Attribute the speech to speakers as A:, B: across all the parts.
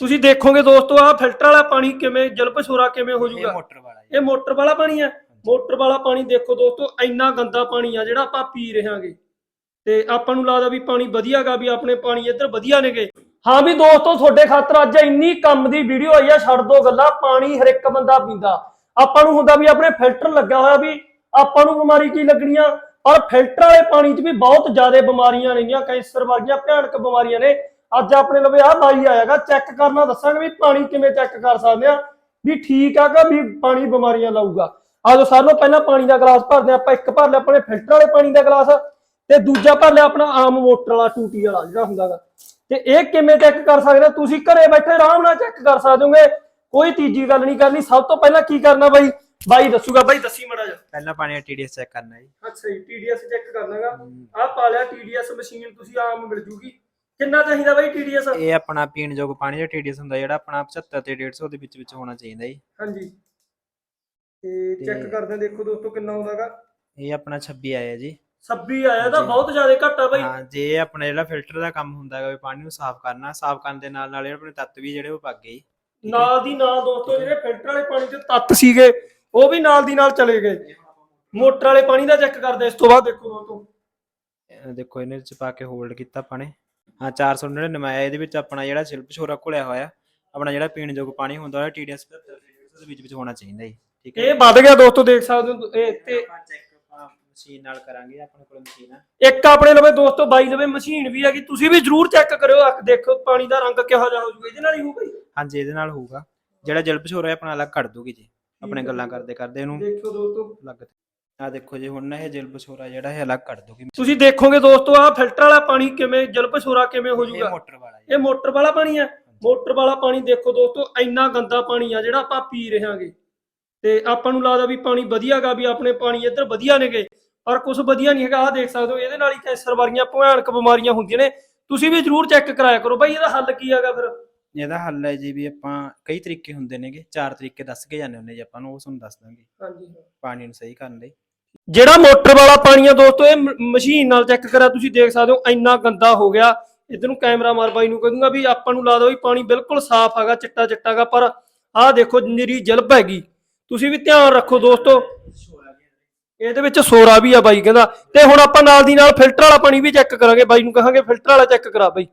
A: ਤੁਸੀਂ ਦੇਖੋਗੇ ਦੋਸਤੋ ਆ ਫਿਲਟਰ ਵਾਲਾ ਪਾਣੀ ਕਿਵੇਂ ਜਲਪਸ਼ੋਰਾ ਕਿਵੇਂ ਹੋ
B: ਇਹ
A: ਜਾਊਗਾ?
B: ਮੋਟਰ ਵਾਲਾ ਜੀ।
A: ਇਹ ਮੋਟਰ ਵਾਲਾ ਪਾਣੀ ਹੈ। ਮੋਟਰ ਵਾਲਾ ਪਾਣੀ ਦੇਖੋ ਦੋਸਤੋ ਇੰਨਾ ਗੰਦਾ ਪਾਣੀ ਆ ਜਿਹੜਾ ਆਪਾਂ ਪੀ ਰਹੇ ਹਾਂਗੇ ਤੇ ਆਪਾਂ ਨੂੰ ਲੱਗਦਾ ਵੀ ਪਾਣੀ ਵਧੀਆਗਾ ਵੀ ਆਪਣੇ ਪਾਣੀ ਇੱਧਰ ਵਧੀਆ ਨੇਗੇ। ਹਾਂ ਵੀ ਦੋਸਤੋ ਤੁਹਾਡੇ ਖਾਤਰ ਅੱਜ ਇੰਨੀ ਕੰਮ ਦੀ ਵੀਡੀਓ ਆਈ ਆ ਛੱਡ ਦੋ ਗੱਲਾਂ ਪਾਣੀ ਹਰ ਇੱਕ ਬੰਦਾ ਪੀਂਦਾ। ਆਪਾਂ ਨੂੰ ਹੁੰਦਾ ਵੀ ਆਪਣੇ ਫਿਲਟਰ ਲੱਗਾ ਹੋਇਆ ਵੀ ਆਪਾਂ ਨੂੰ ਬਿਮਾਰੀ ਕੀ ਲੱਗਣੀਆਂ? ਪਰ ਫਿਲਟਰ ਵਾਲੇ ਪਾਣੀ 'ਚ ਵੀ ਬਹੁਤ ਜ਼ਿਆਦਾ ਬਿਮਾਰੀਆਂ ਨੇਗੀਆਂ ਕੈਂਸਰ ਵਰਗੀਆਂ ਭਿਆਨਕ ਬਿਮਾਰੀਆਂ ਨੇ। ਅੱਜ ਆਪਣੇ ਲਵੇ ਆ ਬਾਈ ਆਏਗਾ ਚੈੱਕ ਕਰਨਾ ਦੱਸਾਂਗੇ ਵੀ ਪਾਣੀ ਕਿਵੇਂ ਚੈੱਕ ਕਰ ਸਕਦੇ ਆ ਵੀ ਠੀਕ ਆ ਕਿ ਵੀ ਪਾਣੀ ਬਿਮਾਰੀਆਂ ਲਾਊਗਾ। ਆਜੋ ਸਾਰਿਆਂ ਪਹਿਲਾਂ ਪਾਣੀ ਦਾ ਗਲਾਸ ਭਰਦੇ। ਆਪਾਂ ਇੱਕ ਭਰ ਲਿਆ ਆਪਣੇ ਫਿਲਟਰ ਵਾਲੇ ਪਾਣੀ ਦਾ ਗਲਾਸ ਤੇ ਦੂਜਾ ਭਰ ਲਿਆ ਆਪਣਾ ਆਮ ਮੋਟਰ ਵਾਲਾ ਟੂਟੀ ਵਾਲਾ ਜਿਹੜਾ ਹੁੰਦਾਗਾ। ਤੇ ਇਹ ਕਿਵੇਂ ਚੈੱਕ ਕਰ ਸਕਦੇ? ਤੁਸੀਂ ਘਰੇ ਬੈਠੇ ਆਰਾਮ ਨਾਲ ਚੈੱਕ ਕਰ ਸਕਦੇ ਕੋਈ ਤੀਜੀ ਗੱਲ ਨਹੀਂ ਕਰਨੀ ਸਭ ਤੋਂ ਪਹਿਲਾਂ ਕੀ ਕਰਨਾ ਬਾਈ? ਬਾਈ ਦੱਸੂਗਾ ਬਾਈ ਦੱਸੀ ਮੜਾ ਜਾ
B: ਪਹਿਲਾਂ ਪਾਣੀ ਟੀਡੀਐਸ ਚੈੱਕ ਕਰਨਾ ਜੀ।
A: ਅੱਛਾ ਜੀ ਟੀਡੀਐਸ ਚੈੱਕ ਕਰਨਾਗਾ ਆਹ ਪਾ ਲਿਆ ਟੀਡੀਐਸ ਮਸ਼ੀਨ ਤੁਸੀਂ ਆਮ ਮਿਲ ਜੂਗੀ। ਕਿੰਨਾ ਚਾਹੀਦਾ ਬਾਈ ਟੀਡੀਐਸ
B: ਇਹ ਆਪਣਾ ਪੀਣ ਯੋਗ ਪਾਣੀ ਦਾ ਟੀਡੀਐਸ ਹੁੰਦਾ ਜਿਹੜਾ ਆਪਣਾ 75 ਤੇ 150 ਦੇ ਵਿੱਚ ਵਿੱਚ ਹੋਣਾ ਚਾਹੀਦਾ ਜੀ।
A: ਹਾਂਜੀ। ਤੇ ਚੈੱਕ ਕਰਦੇ ਹਾਂ, ਦੇਖੋ ਦੋਸਤੋ ਕਿੰਨਾ ਆਉਂਦਾਗਾ।
B: ਇਹ ਆਪਣਾ 26 ਆਇਆ ਜੀ।
A: 26 ਆਇਆ ਤਾਂ। ਬਹੁਤ ਜ਼ਿਆਦਾ ਘੱਟ ਆ ਬਾਈ।
B: ਹਾਂ ਜੇ ਇਹ ਆਪਣਾ ਜਿਹੜਾ ਫਿਲਟਰ ਦਾ ਕੰਮ ਹੁੰਦਾ ਹੈਗਾ ਵੀ ਪਾਣੀ ਨੂੰ ਸਾਫ਼ ਕਰਨਾ ਸਾਫ਼ ਕਰਨ ਦੇ ਨਾਲ ਨਾਲ ਜਿਹੜੇ ਆਪਣੇ ਤੱਤ ਵੀ ਜਿਹੜੇ ਉਹ ਪੱਕ ਗਏ।
A: ਨਾਲ ਦੀ ਨਾਲ ਦੋਸਤੋ ਜਿਹੜੇ ਫਿਲਟਰ ਵਾਲੇ ਪਾਣੀ 'ਚ ਤੱਤ ਸੀਗੇ ਉਹ ਵੀ ਨਾਲ ਦੀ ਨਾਲ ਚਲੇ ਗਏ। ਮੋਟਰ ਵਾਲੇ ਪਾਣੀ ਦਾ ਚੈੱਕ ਕਰਦੇ ਇਸ ਤੋਂ ਬਾਅਦ ਦੇਖੋ ਦੋਸਤੋ।
B: ਇਹ ਦੇਖੋ ਇਹਨੇ ਚ ਪਾ ਕੇ ਹੋਲਡ ਕੀਤਾ ਆਪਾਂ ਨੇ। ਹਾਂ 499 ਆਇਆ ਇਹਦੇ ਵਿੱਚ ਆਪਣਾ ਜਿਹੜਾ ਸ਼ਿਲਪ ਛੋਰਾ ਘੁਲਿਆ ਹੋਇਆ ਆਪਣਾ ਜਿਹੜਾ ਪੀਣ ਯੋਗ ਪਾਣੀ ਹੁੰਦਾ ਉਹ ਟੀਡੀਐਸ 75 ਤੇ 150 ਦੇ ਵਿੱਚ ਵਿੱਚ ਹੋਣਾ ਚਾਹੀਦਾ ਜੀ ਠੀਕ ਹੈ
A: ਇਹ ਵੱਧ ਗਿਆ ਦੋਸਤੋ ਦੇਖ ਸਕਦੇ ਹੋ ਇਹ ਤੇ
B: ਆਪਾਂ ਚੈੱਕ ਮਸ਼ੀਨ ਨਾਲ ਕਰਾਂਗੇ ਆਪਣੇ ਕੋਲ ਮਸ਼ੀਨ ਆ।
A: ਇੱਕ ਆਪਣੇ ਲਵੇ ਦੋਸਤੋ ਬਾਈ ਲਵੇ ਮਸ਼ੀਨ ਵੀ ਹੈਗੀ ਤੁਸੀਂ ਵੀ ਜਰੂਰ ਚੈੱਕ ਕਰਿਓ ਅੱਖ ਦੇਖੋ ਪਾਣੀ ਦਾ ਰੰਗ ਕਿਹੋ ਜਿਹਾ ਹੋ ਜੂਗਾ ਇਹਦੇ ਨਾਲ ਹੀ ਹੋਊਗਾ ਜੀ।
B: ਹਾਂਜੀ ਇਹਦੇ ਨਾਲ ਹੋਊਗਾ। ਜਿਹੜਾ ਜਲਪ ਛੋਰਾ ਆਪਣਾ ਅਲੱਗ ਕੱਢ ਦੂਗੀ ਜੀ ਆਪਣੇ। ਗੱਲਾਂ ਕਰਦੇ ਕਰਦੇ ਇਹਨੂੰ।
A: ਦੇਖੋ ਦੋਸਤੋ।
B: ਅਲੱਗ ਆ ਦੇਖੋ ਜੀ ਹੁਣ ਨਾ ਇਹ ਜਲਪ ਛੋਰਾ ਜਿਹੜਾ ਇਹ ਅਲੱਗ ਕੱਢ ਦੂਗੀ
A: ਤੁਸੀਂ ਦੇਖੋਗੇ ਦੋਸਤੋ ਆ ਫਿਲਟਰ ਵਾਲਾ ਪਾਣੀ ਕਿਵੇਂ ਜਲਪਸ਼ੋਰਾ ਕਿਵੇਂ ਹੋ
B: ਇਹ ਮੋਟਰ ਵਾਲਾ ਜੀ।
A: ਇਹ ਮੋਟਰ ਵਾਲਾ ਪਾਣੀ ਹੈ? ਮੋਟਰ ਵਾਲਾ ਪਾਣੀ ਦੇਖੋ ਦੋਸਤੋ ਇੰਨਾ ਗੰਦਾ ਪਾਣੀ ਆ ਜਿਹੜਾ ਆਪਾਂ ਪੀ ਰਹੇ ਹਾਂਗੇ ਤੇ ਆਪਾਂ ਨੂੰ ਲੱਗਦਾ ਵੀ ਪਾਣੀ ਵਧੀਆਗਾ ਵੀ ਆਪਣੇ ਪਾਣੀ ਇੱਧਰ ਵਧੀਆ ਨੇਗੇ। ਪਰ ਕੁਝ ਵਧੀਆ ਨਹੀਂ ਹੈਗਾ ਆਹ ਦੇਖ ਸਕਦੇ ਹੋ ਇਹਦੇ ਨਾਲ ਹੀ ਕੈਂਸਰ ਵਰਗੀਆਂ ਭਿਆਨਕ ਬਿਮਾਰੀਆਂ ਹੁੰਦੀਆਂ ਨੇ। ਤੁਸੀਂ ਵੀ ਜਰੂਰ ਚੈੱਕ ਕਰਾਇਆ ਕਰੋ ਬਾਈ ਇਹਦਾ ਹੱਲ ਕੀ ਹੈਗਾ ਫਿਰ?
B: ਇਹਦਾ ਹੱਲ ਹੈ ਜੀ ਵੀ ਆਪਾਂ ਕਈ ਤਰੀਕੇ ਹੁੰਦੇ ਨੇਗੇ ਚਾਰ ਤਰੀਕੇ ਦੱਸ ਕੇ ਜਾਂਦੇ ਹੁੰਦੇ ਜੀ ਆਪਾਂ ਨੂੰ ਉਹ ਤੁਹਾਨੂੰ ਦੱਸ ਦਾਂਗੇ।
A: ਹਾਂਜੀ
B: ਪਾਣੀ ਨੂੰ ਸਹੀ ਕਰਨ ਲਈ।
A: ਜਿਹੜਾ ਮੋਟਰ ਵਾਲਾ ਪਾਣੀ ਆ ਦੋਸਤੋ, ਇਹ ਮਸ਼ੀਨ ਨਾਲ ਚੈੱਕ ਕਰਿਆ, ਤੁਸੀਂ ਦੇਖ ਸਕਦੇ ਹੋ, ਇੰਨਾ ਗੰਦਾ ਹੋ ਗਿਆ। ਇਧਰ ਨੂੰ ਕੈਮਰਾ ਮਾਰ ਬਾਈ ਨੂੰ ਕਹੂੰਗਾ ਵੀ ਆਪਾਂ ਨੂੰ ਲੱਗਦਾ ਵੀ ਪਾਣੀ ਬਿਲਕੁਲ ਸਾਫ਼ ਹੈਗਾ, ਚਿੱਟਾ ਚਿੱਟਾਗਾ, ਪਰ ਆਹ ਦੇਖੋ ਨਿਰੀ ਜਲਬ ਹੈਗੀ। ਤੁਸੀਂ ਵੀ ਧਿਆਨ ਰੱਖੋ ਦੋਸਤੋ। ਇਹਦੇ ਵਿੱਚ ਸੋਰਾ ਵੀ ਆ ਬਾਈ ਕਹਿੰਦਾ। ਤੇ ਹੁਣ ਆਪਾਂ ਨਾਲ ਦੀ ਨਾਲ ਫਿਲਟਰ ਵਾਲਾ ਪਾਣੀ ਵੀ ਚੈੱਕ ਕਰਾਂਗੇ, ਬਾਈ ਨੂੰ ਕਹਾਂਗੇ ਫਿਲਟਰ ਵਾਲਾ ਚੈੱਕ ਕਰਾ ਬਾਈ।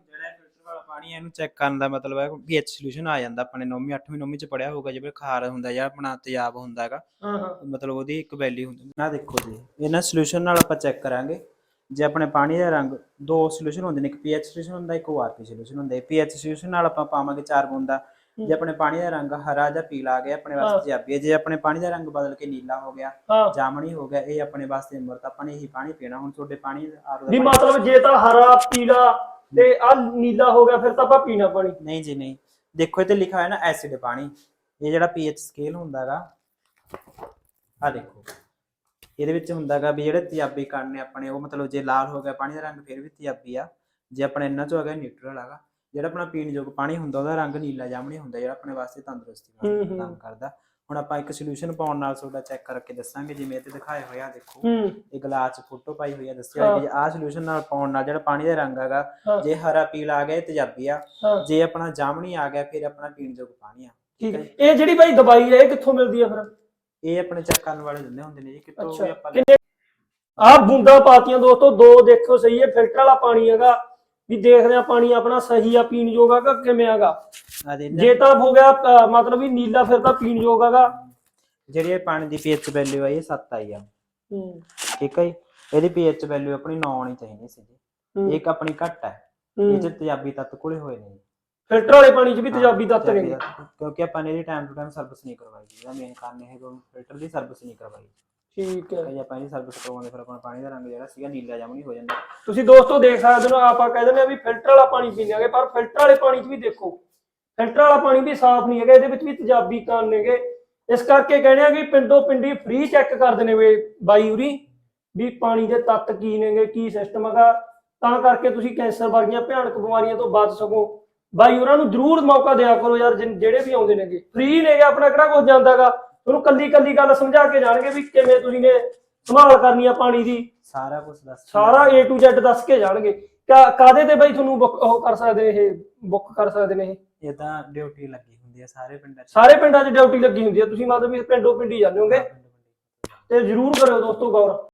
B: ਪਾਣੀ ਇਹਨੂੰ ਚੈੱਕ ਕਰਨ ਦਾ ਮਤਲਬ ਹੈ ਪੀਐਚ ਸੋਲੂਸ਼ਨ ਆ ਜਾਂਦਾ ਆਪਣੇ 9ਵੀਂ 8ਵੀਂ 9ਵੀਂ ਚ ਪੜਿਆ ਹੋਊਗਾ ਜਿਵੇਂ ਖਾਰ ਹੁੰਦਾ ਜਾਂ ਆਪਣਾ ਤੇਜ਼ਾਬ ਹੁੰਦਾ ਹੈਗਾ
A: ਹਾਂ ਹਾਂ।
B: ਮਤਲਬ ਉਹਦੀ ਇੱਕ ਵੈਲਿਊ ਹੁੰਦੀ ਨਾ ਦੇਖੋ ਜੀ ਇਹਨਾਂ ਸੋਲੂਸ਼ਨ ਨਾਲ ਆਪਾਂ ਚੈੱਕ ਕਰਾਂਗੇ। ਜੇ ਆਪਣੇ ਪਾਣੀ ਦਾ ਰੰਗ ਦੋ ਸੋਲੂਸ਼ਨ ਹੁੰਦੇ ਨੇ ਇੱਕ ਪੀਐਚ ਸੋਲੂਸ਼ਨ ਹੁੰਦਾ ਇੱਕ ਓਆਰਪੀ ਸੋਲੂਸ਼ਨ ਹੁੰਦਾ। ਹੈ ਪੀਐਚ ਸੋਲੂਸ਼ਨ ਨਾਲ ਆਪਾਂ ਪਾਵਾਂਗੇ ਚਾਰ ਬੂੰਦਾ। ਜੇ ਆਪਣੇ ਪਾਣੀ ਦਾ ਰੰਗ ਹਰਾ ਜਾਂ ਪੀਲਾ ਆ ਗਿਆ ਆਪਣੇ। ਵਾਸਤੇ ਤੇਜ਼ਾਬੀ ਹੈ। ਜੇ ਆਪਣੇ ਪਾਣੀ ਦਾ ਰੰਗ ਬਦਲ ਕੇ ਨੀਲਾ ਹੋ ਗਿਆ
A: ਹਾਂ।
B: ਜਾਮਣੀ ਹੋ ਗਿਆ ਇਹ ਆਪਣੇ ਵਾਸਤੇ ਅੰਮ੍ਰਿਤ ਆਪਾਂ ਨੇ ਇਹੀ ਪਾਣੀ ਪੀਣਾ। ਹੁਣ ਤੁਹਾਡੇ ਪਾਣੀ ਆਰੋ
A: ਵੀ ਮਤਲਬ ਜੇ ਤਾਂ ਹਰਾ ਪੀਲਾ ਤੇ ਆ ਨੀਲਾ ਹੋ ਗਿਆ ਫਿਰ ਤਾਂ ਆਪਾਂ ਪੀਣਾ ਪਾਣੀ।
B: ਨਹੀਂ ਜੀ ਨਹੀਂ। ਦੇਖੋ ਇਹ ਤੇ ਲਿਖਿਆ ਹੋਇਆ ਨਾ ਐਸਿਡ ਪਾਣੀ। ਇਹ ਜਿਹੜਾ ਪੀਐਚ ਸਕੇਲ ਹੁੰਦਾਗਾ ਆ ਦੇਖੋ। ਇਹਦੇ ਵਿੱਚ ਹੁੰਦਾਗਾ ਵੀ ਜਿਹੜੇ ਤੇਜ਼ਾਬੀ ਕਣ ਨੇ ਆਪਣੇ ਉਹ ਮਤਲਬ ਜੇ ਲਾਲ ਹੋ ਗਿਆ ਪਾਣੀ ਦਾ ਰੰਗ ਫਿਰ ਵੀ ਤੇਜ਼ਾਬੀ ਆ। ਜੇ ਆਪਣੇ ਇਹਨਾਂ ਚੋਂ ਹੈਗਾ ਨਿਊਟਰਲ ਹੈਗਾ। ਜਿਹੜਾ ਆਪਣਾ ਪੀਣ ਯੋਗ ਪਾਣੀ ਹੁੰਦਾ ਉਹਦਾ ਰੰਗ ਨੀਲਾ ਜਾਮਣੀ ਹੁੰਦਾ ਜਿਹੜਾ ਆਪਣੇ ਵਾਸਤੇ ਤੰਦਰੁਸਤੀ ਵਾਸਤੇ। ਕੰਮ ਕਰਦਾ। ਹੁਣ ਆਪਾਂ ਇੱਕ ਸੋਲੂਸ਼ਨ ਪਾਉਣ ਨਾਲ ਤੁਹਾਡਾ ਚੈੱਕ ਕਰਕੇ ਦੱਸਾਂਗੇ ਜਿਵੇਂ ਇਹ ਤੇ ਦਿਖਾਇਆ ਹੋਇਆ ਦੇਖੋ।
A: ਹੂੰ।
B: ਇਹ ਗਲਾਸ 'ਚ ਫੋਟੋ ਪਾਈ ਹੋਈ ਆ ਦੱਸਿਆ ਹੋਇਆ ਆਹ ਸੋਲੂਸ਼ਨ ਨਾਲ ਪਾਉਣ ਨਾਲ ਜਿਹੜਾ ਪਾਣੀ ਦਾ ਰੰਗ ਹੈਗਾ
A: ਹਾਂ।
B: ਜੇ ਹਰਾ ਪੀਲਾ ਆ ਗਿਆ ਇਹ ਤੇਜ਼ਾਬੀ ਆ।
A: ਹਾਂ।
B: ਜੇ ਆਪਣਾ ਜਾਮਣੀ ਆ ਗਿਆ ਫਿਰ ਆਪਣਾ ਪੀਣ ਯੋਗ ਪਾਣੀ ਆ।
A: ਠੀਕ ਹੈ ਇਹ ਜਿਹੜੀ ਬਾਈ ਦਵਾਈ ਹੈ ਇਹ ਕਿੱਥੋਂ ਮਿਲਦੀ ਹੈ ਫਿਰ?
B: ਇਹ ਆਪਣੇ ਚੈੱਕ ਕਰਨ ਵਾਲੇ ਦਿੰਦੇ ਹੁੰਦੇ ਨੇ ਜੀ ਕਿਤੋਂ
A: ਅੱਛਾ।
B: ਵੀ ਆਪਾਂ
A: ਕਿੰਨੇ ਆਹ ਬੂੰਦਾਂ ਪਾਤੀਆਂ ਦੋਸਤੋ ਦੋ ਦੇਖੋ ਸਹੀ ਹੈ ਫਿਲਟਰ ਵਾਲਾ ਪਾਣੀ ਹੈਗਾ। ਵੀ ਦੇਖਦੇ ਆ ਪਾਣੀ ਆਪਣਾ ਸਹੀ ਆ ਪੀਣ ਯੋਗ ਹੈਗਾ ਕਿਵੇਂ ਹੈਗਾ।
B: ਆ ਦੇ
A: ਜੇ ਤਾਂ ਹੋ ਗਿਆ ਅ, ਮਤਲਬ ਵੀ ਨੀਲਾ ਫਿਰ ਤਾਂ ਪੀਣ ਯੋਗ ਹੈਗਾ।
B: ਜਿਹੜੀ ਇਹ ਪਾਣੀ ਦੀ ਪੀਐਚ ਵੈਲਿਊ ਆ ਇਹ 7 ਆਈ ਆ।
A: ਹੂੰ।
B: ਠੀਕ ਹੈ ਜੀ? ਇਹਦੀ ਪੀਐਚ ਵੈਲਿਊ ਆਪਣੀ 9 ਆਉਣੀ ਚਾਹੀਦੀ ਸੀ ਜੀ। ਇੱਕ ਆਪਣੀ ਘੱਟ ਹੈ। ਇਹ ਚ ਤੇਜ਼ਾਬੀ ਤੱਤ ਕੋਲੇ ਹੋਏ ਨੇ ਜੀ।
A: ਫਿਲਟਰ ਵਾਲੇ ਪਾਣੀ 'ਚ ਵੀ ਤੇਜ਼ਾਬੀ ਤੱਤ ਨੇ।
B: ਤੱਤ, ਕਿਉਂਕਿ ਆਪਾਂ ਨੇ ਇਹਦੀ ਟਾਈਮ ਟੂ ਟਾਈਮ ਸਰਵਿਸ ਨਹੀਂ ਕਰਵਾਈ ਜੀ। ਇਹਦਾ ਮੇਨ ਕਾਰਨ ਇਹ ਹੈ ਕਿ ਫਿਲਟਰ ਦੀ ਸਰਵਿਸ ਨਹੀਂ ਕਰਵਾਈ।
A: ਠੀਕ ਹੈ
B: ਜੇ ਆਪਾਂ ਇਹਦੀ ਸਰਵਿਸ ਕਰਵਾਉਂਦੇ ਫਿਰ ਆਪਣਾ ਪਾਣੀ ਦਾ ਰੰਗ ਜਿਹੜਾ ਸੀਗਾ ਨੀਲਾ ਜਾਮਣੀ ਹੋ ਜਾਂਦਾ।
A: ਤੁਸੀਂ ਦੋਸਤੋ ਦੇਖ ਸਕਦੇ ਹੋ ਆਪਾਂ ਕਹਿ ਦਿੰਦੇ ਆ ਵੀ ਫਿਲਟਰ ਵਾਲਾ ਪਾਣੀ ਪੀਣਾਗੇ ਪਰ ਫਿਲਟਰ ਵਾਲੇ ਪਾਣੀ 'ਚ ਵੀ ਦੇਖੋ। ਫਿਲਟਰ ਵਾਲਾ ਪਾਣੀ ਵੀ ਸਾਫ਼ ਨਹੀਂ ਹੈਗਾ ਇਹਦੇ ਵਿੱਚ ਵੀ ਤੇਜ਼ਾਬੀ ਕਣ ਨੇਗੇ। ਇਸ ਕਰਕੇ ਕਹਿੰਦੇ ਆ ਕਿ ਪਿੰਡੋ ਪਿੰਡੀ ਫ੍ਰੀ ਚੈੱਕ ਕਰਦੇ ਨੇ ਵੇ ਬਾਈ ਉਰੀ ਵੀ ਪਾਣੀ ਦੇ ਤੱਤ ਕੀ ਨੇਗੇ ਕੀ ਸਿਸਟਮ ਹੈਗਾ। ਤਾਂ ਕਰਕੇ ਤੁਸੀਂ ਕੈਂਸਰ ਵਰਗੀਆਂ ਭਿਆਨਕ ਬਿਮਾਰੀਆਂ ਤੋਂ ਬਚ ਸਕੋ। ਬਾਈ ਉਹਨਾਂ ਨੂੰ ਜ਼ਰੂਰ ਮੌਕਾ ਦਿਆ ਕਰੋ ਯਾਰ ਜਿਹੜੇ ਵੀ ਆਉਂਦੇ ਨੇਗੇ। ਫ੍ਰੀ ਨੇਗੇ ਆਪਣਾ ਕਿਹੜਾ ਕੁਝ ਜਾਂਦਾਗਾ ਉਹਨੂੰ ਕੱਲੀ ਕੱਲੀ ਗੱਲ ਸਮਝਾ ਕੇ ਜਾਣਗੇ ਵੀ ਕਿਵੇਂ ਤੁਸੀਂ ਨੇ ਸੰਭਾਲ ਕਰਨੀ ਆ ਪਾਣੀ ਦੀ।
B: ਸਾਰਾ ਕੁਝ ਦੱਸ
A: ਸਾਰਾ A to Z ਦੱਸ ਕੇ ਜਾਣਗੇ। ਕਾ- ਕਾਹਦੇ ਤੇ ਬਈ ਤੁਹਾਨੂੰ book ਉਹ ਕਰ ਸਕਦੇ ਨੇ ਇਹ ਬੁੱਕ ਕਰ ਸਕਦੇ ਨੇ ਇਹ?
B: ਤਾਂ ਡਿਊਟੀ ਲੱਗੀ ਹੁੰਦੀ ਹੈ ਸਾਰੇ ਪਿੰਡਾਂ 'ਚ।
A: ਸਾਰੇ ਪਿੰਡਾਂ 'ਚ ਡਿਊਟੀ ਲੱਗੀ ਹੁੰਦੀ ਹੈ ਤੁਸੀਂ ਮਤਲਬ ਵੀ ਪਿੰਡੋਂ ਪਿੰਡੀ ਜਾਂਦੇ ਹੋਗੇ। ਤੇ ਜਰੂਰ ਕਰਿਓ ਦੋਸਤੋ ਗੌਰ।